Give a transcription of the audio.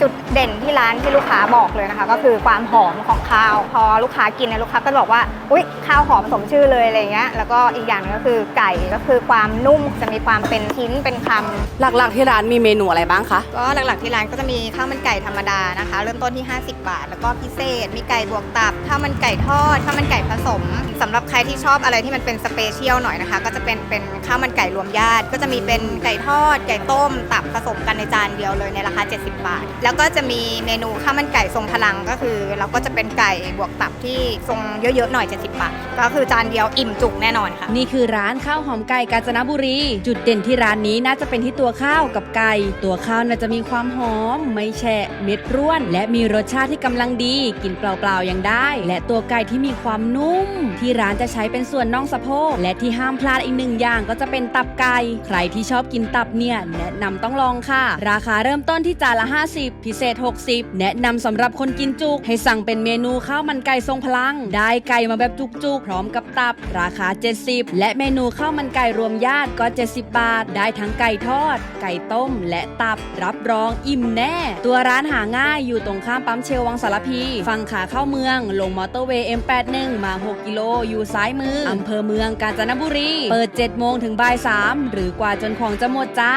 จุดเด่นที่ร้านที่ลูกค้าบอกเลยนะคะ ก็คือความหอมของข้าว พอลูกค้ากินเนี่ยลูกค้าก็บอกว่าอุ๊ยข้าวหอมสมชื่อเลยอะไรเงี้ยแล้วก็อีกอย่างหนึงก็คือไก่ก็คือความนุ่มจะมีความเป็นชิ้นเป็นคำหลักๆที่ร้านมีเมนูอะไรบ้างคะก็หลักๆที่ร้านก็จะมีข้าวมันไก่ธรรมดานะคะ เริ่มต้นที่ 50 บาท แล้วก็พิเศษ มีไก่บวกตับข้าวมันไก่ทอดข้าวมันไก่ผสมสำหรับใครที่ชอบอะไรที่มันเป็นสเปเชียลหน่อยนะคะ ก็จะเป็นเป็นข้าวมันไก่รวมญาติ ก็จะมีเป็นไก่ทอดไก่ต้มตับผสมกันในจานเดียวเลยในราคา 70 บาทแล้วก็จะมีเมนูข้าวมันไก่ทรงพลังก็คือ เราก็จะเป็นไก่บวกตับที่ทรงเยอะๆหน่อย70บบาทก็คือจานเดียวอิ่มจุกแน่นอนค่ะ นี่คือร้านข้าวหอมไก่กาญจนบุรี จุดเด่นที่ร้านนี้น่าจะเป็นที่ตัวข้าวกับไก่ ตัวข้าวน่าจะมีความหอม ไม่แฉะเม็ดร่วน และมีรสชาติที่กำลังดี กินเปล่าๆยังได้ และตัวไก่ที่มีความนุ่ม ที่ร้านจะใช้เป็นส่วนน่องสะโพกและที่ห้ามพลาดอีกหนึ่งอย่างก็จะเป็นตับไก่ใครที่ชอบกินตับเนี่ยแนะนำต้องลองค่ะ ราคาเริ่มต้นที่จานละ 50พิเศษ 60 แนะนำสำหรับคนกินจุก ให้สั่งเป็นเมนูข้าวมันไก่ทรงพลัง ได้ไก่มาแบบจุกๆ พร้อมกับตับ ราคา 70 และเมนูข้าวมันไก่รวมญาติก็ 70 บาท ได้ทั้งไก่ทอด ไก่ต้ม และตับ รับรองอิ่มแน่ ตัวร้านหาง่ายอยู่ตรงข้ามปั๊มเชลวังสารพี ฝั่งขาเข้าเมือง ลงมอเตอร์เวย์ M81 มา 6 กิโล อยู่ซ้ายมืออำเภอเมืองกาญจนบุรี เปิด 7 โมงถึงบ่าย 3 หรือกว่าจนของจะหมดจ้า